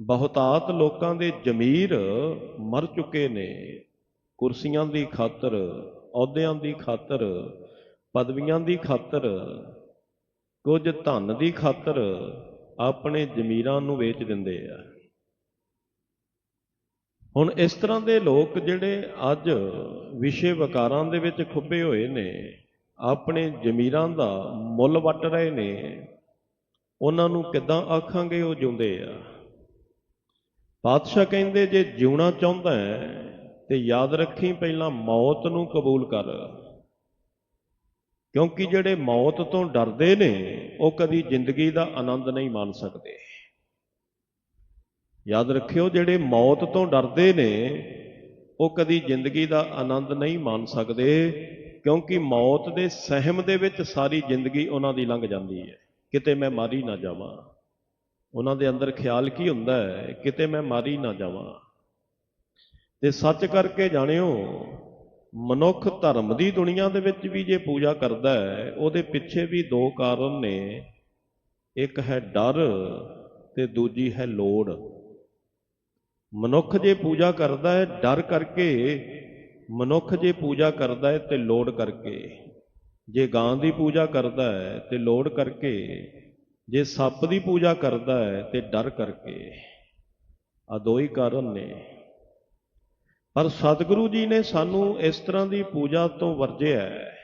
ਬਹੁਤਾਤ ਲੋਕਾਂ ਦੇ ਜ਼ਮੀਰ ਮਰ ਚੁੱਕੇ ਨੇ। ਕੁਰਸੀਆਂ ਦੀ ਖਾਤਰ, ਅਹੁਦਿਆਂ ਦੀ ਖਾਤਰ, ਪਦਵੀਆਂ ਦੀ ਖਾਤਰ, ਕੁਝ ਧਨ ਦੀ ਖਾਤਰ ਆਪਣੇ ਜ਼ਮੀਰਾਂ ਨੂੰ ਵੇਚ ਦਿੰਦੇ ਆ। ਹੁਣ ਇਸ ਤਰ੍ਹਾਂ ਦੇ ਲੋਕ ਜਿਹੜੇ ਅੱਜ ਵਿਸ਼ੇ ਵਕਾਰਾਂ ਦੇ ਵਿੱਚ ਖੁੱਬੇ ਹੋਏ ਨੇ, ਆਪਣੇ ਜ਼ਮੀਰਾਂ ਦਾ ਮੁੱਲ ਵੱਟ ਰਹੇ ਨੇ, ਉਹਨਾਂ ਨੂੰ ਕਿੱਦਾਂ ਆਖਾਂਗੇ ਉਹ ਜਿਉਂਦੇ ਆ? ਪਾਤਸ਼ਾਹ ਕਹਿੰਦੇ, ਜੇ ਜਿਉਣਾ ਚਾਹੁੰਦਾ ਹੈ, ਤੇ ਯਾਦ ਰੱਖੀ ਪਹਿਲਾਂ ਮੌਤ ਨੂੰ ਕਬੂਲ ਕਰ। ਕਿਉਂਕਿ ਜਿਹੜੇ ਮੌਤ ਤੋਂ ਡਰਦੇ ਨੇ, ਉਹ ਕਦੀ ਜ਼ਿੰਦਗੀ ਦਾ ਆਨੰਦ ਨਹੀਂ ਮਾਣ ਸਕਦੇ। ਯਾਦ ਰੱਖਿਓ, ਜਿਹੜੇ ਮੌਤ ਤੋਂ ਡਰਦੇ ਨੇ, ਉਹ ਕਦੀ ਜ਼ਿੰਦਗੀ ਦਾ ਆਨੰਦ ਨਹੀਂ ਮਾਣ ਸਕਦੇ, ਕਿਉਂਕਿ ਮੌਤ ਦੇ ਸਹਿਮ ਦੇ ਵਿੱਚ ਸਾਰੀ ਜ਼ਿੰਦਗੀ ਉਹਨਾਂ ਦੀ ਲੰਘ ਜਾਂਦੀ ਹੈ। ਕਿਤੇ ਮੈਂ ਮਾਰੀ ਨਾ ਜਾਵਾਂ। ਉਹਨਾਂ ਦੇ ਅੰਦਰ ਖਿਆਲ ਕੀ ਹੁੰਦਾ ਹੈ? ਕਿਤੇ ਮੈਂ ਮਾਰੀ ਨਾ ਜਾਵਾਂ। ਤੇ ਸੱਚ ਕਰਕੇ ਜਾਣਿਓ, ਮਨੁੱਖ ਧਰਮ ਦੀ ਦੁਨੀਆ ਦੇ ਵਿੱਚ ਵੀ ਜੇ ਪੂਜਾ ਕਰਦਾ ਹੈ, ਉਹਦੇ ਪਿੱਛੇ ਵੀ ਦੋ ਕਾਰਨ ਨੇ। ਇੱਕ ਹੈ ਡਰ ਤੇ ਦੂਜੀ ਹੈ ਲੋੜ। ਮਨੁੱਖ ਜੇ ਪੂਜਾ ਕਰਦਾ ਹੈ, ਡਰ ਕਰਕੇ, ਮਨੁੱਖ ਜੇ ਪੂਜਾ ਕਰਦਾ ਹੈ ਤੇ ਲੋੜ ਕਰਕੇ। ਜੇ ਗਾਂ ਦੀ ਪੂਜਾ ਕਰਦਾ ਹੈ ਤੇ ਲੋੜ ਕਰਕੇ ਜੇ ਸੱਪ ਦੀ ਪੂਜਾ ਕਰਦਾ ਹੈ ਤੇ ਡਰ ਕਰਕੇ ਆ ਦੋ ਹੀ ਕਾਰਨ ਨੇ। ਪਰ ਸਤਿਗੁਰੂ ਜੀ ਨੇ ਸਾਨੂੰ ਇਸ ਤਰ੍ਹਾਂ ਦੀ ਪੂਜਾ ਤੋਂ ਵਰਜਿਆ ਹੈ।